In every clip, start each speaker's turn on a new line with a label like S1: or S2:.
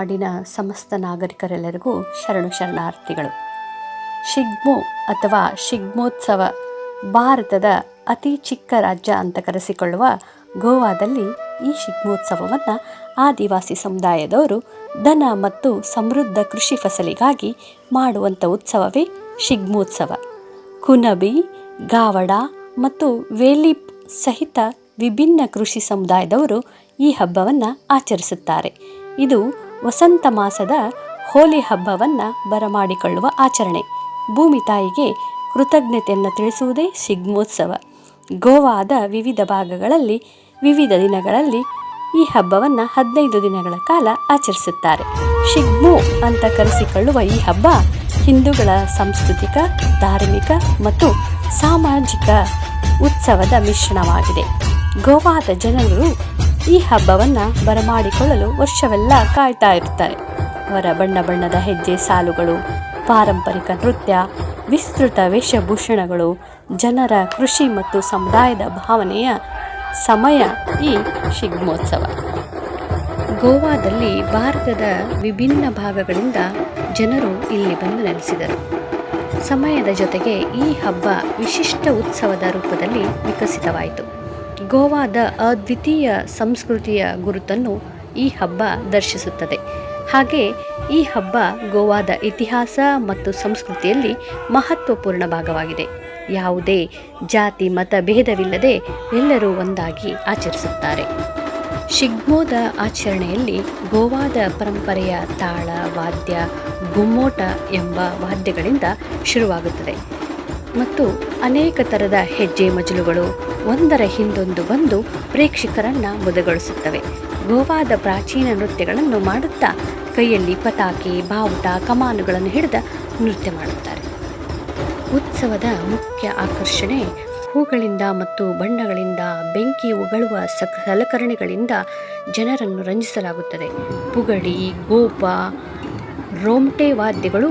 S1: ನಾಡಿನ ಸಮಸ್ತ ನಾಗರಿಕರೆಲ್ಲರಿಗೂ ಶರಣು ಶರಣಾರ್ಥಿಗಳು. ಶಿಗ್ಮೋ ಅಥವಾ ಶಿಗ್ಮೋತ್ಸವ ಭಾರತದ ಅತಿ ಚಿಕ್ಕ ರಾಜ್ಯ ಅಂತ ಕರೆಸಿಕೊಳ್ಳುವ ಗೋವಾದಲ್ಲಿ ಈ ಶಿಗ್ಮೋತ್ಸವವನ್ನು ಆದಿವಾಸಿ ಸಮುದಾಯದವರು ದನ ಮತ್ತು ಸಮೃದ್ಧ ಕೃಷಿ ಫಸಲಿಗಾಗಿ ಮಾಡುವಂಥ ಉತ್ಸವವೇ ಶಿಗ್ಮೋತ್ಸವ. ಕುನಬಿ, ಗಾವಡ ಮತ್ತು ವೇಲಿಪ್ ಸಹಿತ ವಿಭಿನ್ನ ಕೃಷಿ ಸಮುದಾಯದವರು ಈ ಹಬ್ಬವನ್ನು ಆಚರಿಸುತ್ತಾರೆ. ಇದು ವಸಂತ ಮಾಸದ ಹೋಲಿ ಹಬ್ಬವನ್ನು ಬರಮಾಡಿಕೊಳ್ಳುವ ಆಚರಣೆ. ಭೂಮಿ ತಾಯಿಗೆ ಕೃತಜ್ಞತೆಯನ್ನು ತಿಳಿಸುವುದೇ ಶಿಗ್ಮೋತ್ಸವ. ಗೋವಾದ ವಿವಿಧ ಭಾಗಗಳಲ್ಲಿ, ವಿವಿಧ ದಿನಗಳಲ್ಲಿ ಈ ಹಬ್ಬವನ್ನು ಹದಿನೈದು ದಿನಗಳ ಕಾಲ ಆಚರಿಸುತ್ತಾರೆ. ಶಿಗ್ಮೋ ಅಂತ ಕರೆಸಿಕೊಳ್ಳುವ ಈ ಹಬ್ಬ ಹಿಂದೂಗಳ ಸಾಂಸ್ಕೃತಿಕ, ಧಾರ್ಮಿಕ ಮತ್ತು ಸಾಮಾಜಿಕ ಉತ್ಸವದ ಮಿಶ್ರಣವಾಗಿದೆ. ಗೋವಾದ ಜನರು ಈ ಹಬ್ಬವನ್ನು ಬರಮಾಡಿಕೊಳ್ಳಲು ವರ್ಷವೆಲ್ಲ ಕಾಯ್ತಾ ಇರ್ತಾರೆ. ಅವರ ಬಣ್ಣ ಬಣ್ಣದ ಹೆಜ್ಜೆ ಸಾಲುಗಳು, ಪಾರಂಪರಿಕ ನೃತ್ಯ, ವಿಸ್ತೃತ ವೇಷಭೂಷಣಗಳು, ಜನರ ಕೃಷಿ ಮತ್ತು ಸಮುದಾಯದ ಭಾವನೆಯ ಸಮಯ ಈ ಶಿಗ್ಮೋತ್ಸವ. ಗೋವಾದಲ್ಲಿ ಭಾರತದ ವಿಭಿನ್ನ ಭಾಗಗಳಿಂದ ಜನರು ಇಲ್ಲಿ ಬಂದು ನೆಲೆಸಿದರು. ಸಮಯದ ಜೊತೆಗೆ ಈ ಹಬ್ಬ ವಿಶಿಷ್ಟ ಉತ್ಸವದ ರೂಪದಲ್ಲಿ ವಿಕಸಿತವಾಯಿತು. ಗೋವಾದ ಅದ್ವಿತೀಯ ಸಂಸ್ಕೃತಿಯ ಗುರುತನ್ನು ಈ ಹಬ್ಬ ದರ್ಶಿಸುತ್ತದೆ. ಹಾಗೆ ಈ ಹಬ್ಬ ಗೋವಾದ ಇತಿಹಾಸ ಮತ್ತು ಸಂಸ್ಕೃತಿಯಲ್ಲಿ ಮಹತ್ವಪೂರ್ಣ ಭಾಗವಾಗಿದೆ. ಯಾವುದೇ ಜಾತಿ, ಮತ ಭೇದವಿಲ್ಲದೆ ಎಲ್ಲರೂ ಒಂದಾಗಿ ಆಚರಿಸುತ್ತಾರೆ. ಶಿಗ್ಮೋದ ಆಚರಣೆಯಲ್ಲಿ ಗೋವಾದ ಪರಂಪರೆಯ ತಾಳ, ವಾದ್ಯ, ಗುಮ್ಮೋಟ ಎಂಬ ವಾದ್ಯಗಳಿಂದ ಶುರುವಾಗುತ್ತದೆ. ಮತ್ತು ಅನೇಕ ಥರದ ಹೆಜ್ಜೆ ಮಜಲುಗಳು ಒಂದರ ಹಿಂದೊಂದು ಬಂದು ಪ್ರೇಕ್ಷಕರನ್ನು ಮುದಗೊಳಿಸುತ್ತವೆ. ಗೋವಾದ ಪ್ರಾಚೀನ ನೃತ್ಯಗಳನ್ನು ಮಾಡುತ್ತಾ ಕೈಯಲ್ಲಿ ಪತಾಕೆ ಬಾವುಟ, ಕಮಾನುಗಳನ್ನು ಹಿಡಿದ ನೃತ್ಯ ಮಾಡುತ್ತಾರೆ. ಉತ್ಸವದ ಮುಖ್ಯ ಆಕರ್ಷಣೆ ಹೂಗಳಿಂದ ಮತ್ತು ಬಣ್ಣಗಳಿಂದ, ಬೆಂಕಿ ಉಗಳುವ ಸಕ, ಸಲಕರಣೆಗಳಿಂದ ಜನರನ್ನು ರಂಜಿಸಲಾಗುತ್ತದೆ. ಪುಗಡಿ ಗೋಪ, ರೋಮ್ಟೆ ವಾದ್ಯಗಳು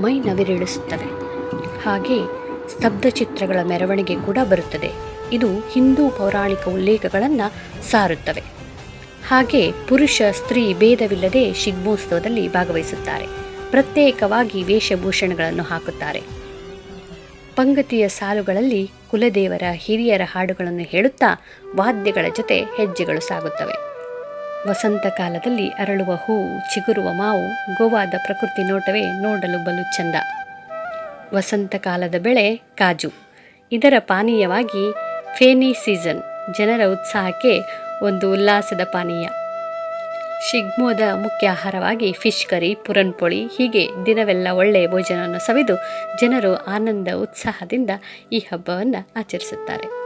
S1: ಮೈ ನವಿರೇಳಿಸುತ್ತವೆ. ಹಾಗೆ ಸ್ತಬ್ಧ ಚಿತ್ರಗಳ ಮೆರವಣಿಗೆ ಕೂಡ ಬರುತ್ತದೆ. ಇದು ಹಿಂದೂ ಪೌರಾಣಿಕ ಉಲ್ಲೇಖಗಳನ್ನು ಸಾರುತ್ತವೆ. ಹಾಗೆ ಪುರುಷ, ಸ್ತ್ರೀ ಭೇದವಿಲ್ಲದೆ ಶಿಗ್ಮೋತ್ಸವದಲ್ಲಿ ಭಾಗವಹಿಸುತ್ತಾರೆ. ಪ್ರತ್ಯೇಕವಾಗಿ ವೇಷಭೂಷಣಗಳನ್ನು ಹಾಕುತ್ತಾರೆ. ಪಂಗತಿಯ ಸಾಲುಗಳಲ್ಲಿ ಕುಲದೇವರ ಹಿರಿಯರ ಹಾಡುಗಳನ್ನು ಹೇಳುತ್ತಾ ವಾದ್ಯಗಳ ಜೊತೆ ಹೆಜ್ಜೆಗಳು ಸಾಗುತ್ತವೆ. ವಸಂತ ಕಾಲದಲ್ಲಿ ಅರಳುವ ಹೂವು ಚಿಗುರುವ ಮಾವು, ಗೋವಾದ ಪ್ರಕೃತಿ ನೋಟವೇ ನೋಡಲು ಬಲು ಚಂದ. ವಸಂತ ಕಾಲದ ಬೆಳೆ ಕಾಜು. ಇದರ ಪಾನೀಯವಾಗಿ ಫೇನಿ ಸೀಸನ್. ಜನರ ಉತ್ಸಾಹಕ್ಕೆ ಒಂದು ಉಲ್ಲಾಸದ ಪಾನೀಯ. ಶಿಗ್ಮೋದ ಮುಖ್ಯ ಆಹಾರವಾಗಿ ಫಿಶ್ ಕರಿ ಪುರನ್ಪೊಳಿ ಹೀಗೆ ದಿನವೆಲ್ಲ ಒಳ್ಳೆಯ ಭೋಜನವನ್ನು ಸವಿದು ಜನರು ಆನಂದ, ಉತ್ಸಾಹದಿಂದ ಈ ಹಬ್ಬವನ್ನು ಆಚರಿಸುತ್ತಾರೆ.